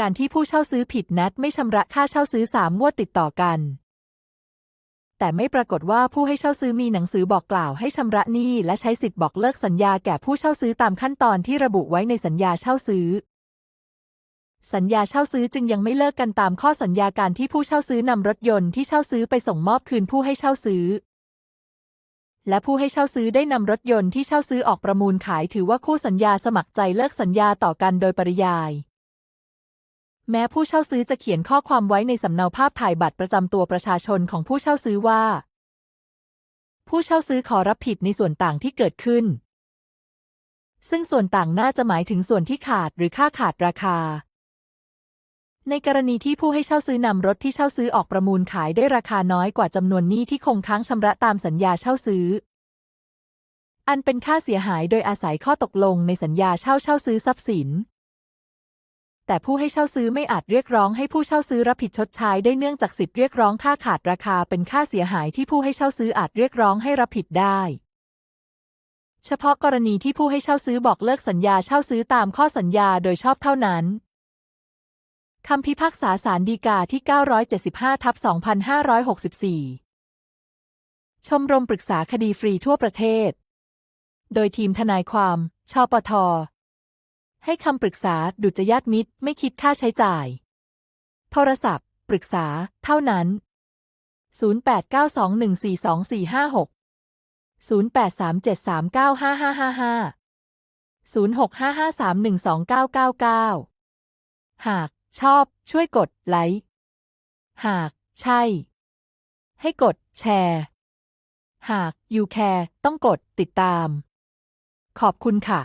การที่ผู้เช่าซื้อผิดนัดไม่ชำระค่าเช่าซื้อสามงวดติดต่อกัน แต่ไม่ปรากฏว่าผู้ให้เช่าซื้อมีหนังสือบอกกล่าวให้ชำระหนี้และใช้สิทธิ์บอกเลิกสัญญาแก่ผู้เช่าซื้อตามขั้นตอนที่ระบุไว้ในสัญญาเช่าซื้อ สัญญาเช่าซื้อจึงยังไม่เลิกกันตามข้อสัญญาการที่ผู้เช่าซื้อนำรถยนต์ที่เช่าซื้อไปส่งมอบคืนผู้ให้เช่าซื้อและผู้ให้เช่าซื้อได้นำรถยนต์ที่เช่าซื้อออกประมูลขายถือว่าคู่สัญญาสมัครใจเลิกสัญญาต่อกันโดยปริยาย แม้ผู้เช่าซื้อจะเขียนข้อความไว้ในสำเนาภาพถ่ายบัตรประจำตัวประชาชนของผู้เช่าซื้อว่า ผู้เช่าซื้อขอรับผิดในส่วนต่างที่เกิดขึ้น ซึ่งส่วนต่างน่าจะหมายถึงส่วนที่ขาดหรือค่าขาดราคา ในกรณีที่ผู้ให้เช่าซื้อนำรถที่เช่าซื้อออกประมูลขายได้ราคาน้อยกว่าจำนวนหนี้ที่คงค้างชำระตามสัญญาเช่าซื้อ อันเป็นค่าเสียหายโดยอาศัยข้อตกลงในสัญญาเช่าเช่าซื้อทรัพย์สิน แต่ผู้ให้เช่าซื้อไม่อาจเรียกร้องให้ผู้เช่าซื้อรับผิดชดใช้ได้เนื่องจากสิทธิเรียกร้องค่าขาดราคาเป็นค่าเสียหายที่ผู้ให้เช่าซื้ออาจเรียกร้องให้รับผิดได้ เฉพาะกรณีที่ผู้ให้เช่าซื้อบอกเลิกสัญญาเช่าซื้อตามข้อสัญญาโดยชอบเท่านั้นคำพิพากษาศาลฎีกาที่ 975 ทับ 2564 ชมรมปรึกษาคดีฟรีทั่วประเทศ โดยทีมทนายความ ชปท ให้คำปรึกษาดุจยาติมิตรไม่คิดค่าใช้จ่าย โทรศัพท์ ปรึกษา เท่านั้น 0892142456 0837395555 0655312999 หากชอบช่วยกดไลค์ หากใช่ ให้กดแชร์ หาก you care ต้องกดติดตาม ขอบคุณค่ะ